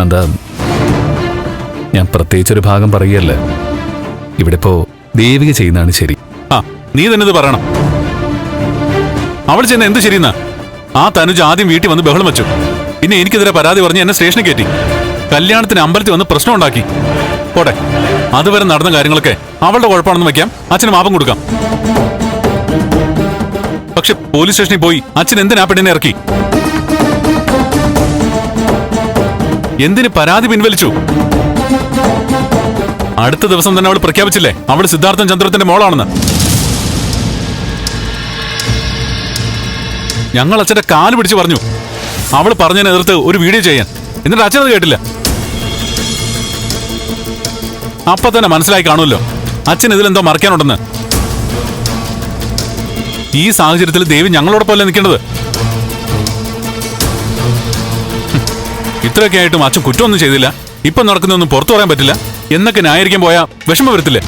നന്ദ ഞാൻ പ്രത്യേകിച്ചൊരു ഭാഗം പറയുകയല്ല. ഇവിടെ ഇപ്പോ ദേവിക ചെയ്യുന്നതാണ് ശരി. ആ നീ തന്നെ ഇത് പറയണം. അവൾ ചെയ്യുന്ന എന്ത് ശരിയെന്നാ? ആ തനുജ് ആദ്യം വീട്ടിൽ വന്ന് ബഹളം വെച്ചു. പിന്നെ എനിക്കെതിരെ പരാതി പറഞ്ഞ് എന്നെ സ്റ്റേഷനിൽ കയറ്റി. കല്യാണത്തിന് അമ്പലത്തിൽ വന്ന് പ്രശ്നം ഉണ്ടാക്കി. പോട്ടെ അതുവരെ നടന്ന കാര്യങ്ങളൊക്കെ അവളുടെ കുഴപ്പമാണെന്ന് വെക്കാം. അച്ഛന് മാപം കൊടുക്കാം. പക്ഷെ പോലീസ് സ്റ്റേഷനിൽ പോയി അച്ഛൻ എന്തിനാ പെണ്ണിനെ ഇറക്കി? എന്തിന് പരാതി പിൻവലിച്ചു? അടുത്ത ദിവസം തന്നെ അവൾ പ്രഖ്യാപിച്ചില്ലേ? അവൾ സിദ്ധാർത്ഥൻ ചന്ദ്രത്തിന്റെ മോളാണെന്ന്. ഞങ്ങൾ അച്ഛന്റെ കാൽ പിടിച്ച് പറഞ്ഞു അവൾ പറഞ്ഞതിനെ എതിർത്ത് ഒരു വീഡിയോ ചെയ്യാൻ. എന്നിട്ട് അച്ഛനത് കേട്ടില്ല. അപ്പൊ തന്നെ മനസ്സിലായി കാണുമല്ലോ അച്ഛൻ ഇതിലെന്തോ മറക്കാനുണ്ടെന്ന് ഈ സാഹചര്യത്തിൽ ദേവി ഞങ്ങളോടൊപ്പം അല്ലേ നിൽക്കേണ്ടത്? ഇത്രയൊക്കെ ആയിട്ടും അച്ഛൻ കുറ്റമൊന്നും ചെയ്തില്ല. ഇപ്പൊ നടക്കുന്നൊന്നും പുറത്തു പറയാൻ പറ്റില്ല. എന്നൊക്കെ ന്യായീകരിക്കാൻ പോയാ വിഷമം വരത്തില്ലേ?